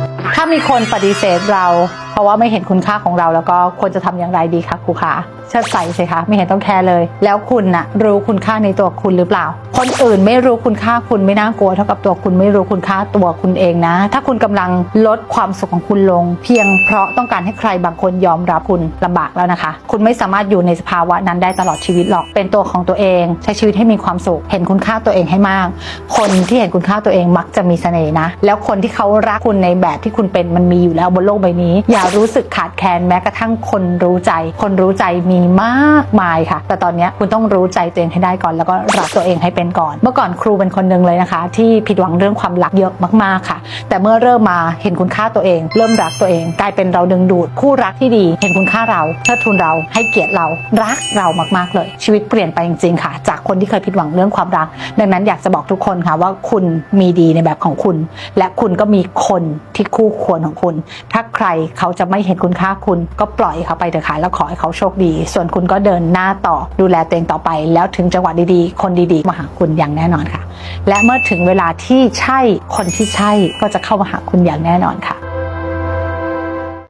Thank you. ถ้ามีคนปฏิเสธเรา เพราะว่าไม่เห็นคุณค่าของเราแล้วก็ควรจะทำอย่างไรดีคะครูคะเชิดใส่สิคะไม่เห็นต้องแคร์เลย แล้วคุณน่ะรู้คุณค่าในตัวคุณหรือเปล่า คนอื่นไม่รู้คุณค่าคุณไม่น่ากลัวเท่ากับตัวคุณไม่รู้คุณค่าตัวคุณเองนะ ถ้าคุณกำลังลดความสุขของคุณลง เพียงเพราะต้องการให้ใครบางคนยอมรับคุณลำบากแล้วนะคะ คุณไม่สามารถอยู่ในสภาวะนั้นได้ตลอดชีวิตหรอกเป็นตัวของตัวเอง ใช้ชีวิตให้มีความสุขเห็นคุณค่าตัวเองให้มาก คนที่เห็นคุณค่าตัวเองมักจะมีเสน่ห์นะ แล้วคนที่เขารักคุณในแบบที่คุณคุณเป็นมันมีอยู่แล้วบนโลกใบนี้ อย่ารู้สึกขาดแคลนแม้กระทั่งคนรู้ใจ คนรู้ใจมีมากมายค่ะ แต่ตอนนี้คุณต้องรู้ใจตัวเองให้ได้ก่อน แล้วก็รักตัวเองให้เป็นก่อน เมื่อก่อนครูเป็นคนหนึ่งเลยนะคะ ที่ผิดหวังเรื่องความรักเยอะมากๆค่ะ แต่เมื่อเริ่มมาเห็นคุณค่าตัวเอง เริ่มรักตัวเอง กลายเป็นเราดึงดูดคู่รักที่ดี เห็นคุณค่าเราเทิดทูนเราให้เกียรติเรารักเรามากๆเลย ชีวิตเปลี่ยนไปจริงๆค่ะ จากคนที่เคยผิดหวังเรื่องความรัก ดังนั้นอยากจะบอกทุกคนค่ะว่าคุณมีดีในแบบของคุณ และคุณก็มีคนที่คู่ควรของคุณ ถ้าใครเขาจะไม่เห็นคุณค่าคุณ ก็ปล่อยเขาไปเถอะค่ะแล้วขอให้เขาโชคดี ส่วนคุณก็เดินหน้าต่อดูแลตัวเองต่อไป แล้วถึงจังหวะดีๆ คนดีๆ มาหาคุณอย่างแน่นอนค่ะ และเมื่อถึงเวลาที่ใช่คนที่ใช่ก็จะเข้ามาหาคุณอย่างแน่นอนค่ะ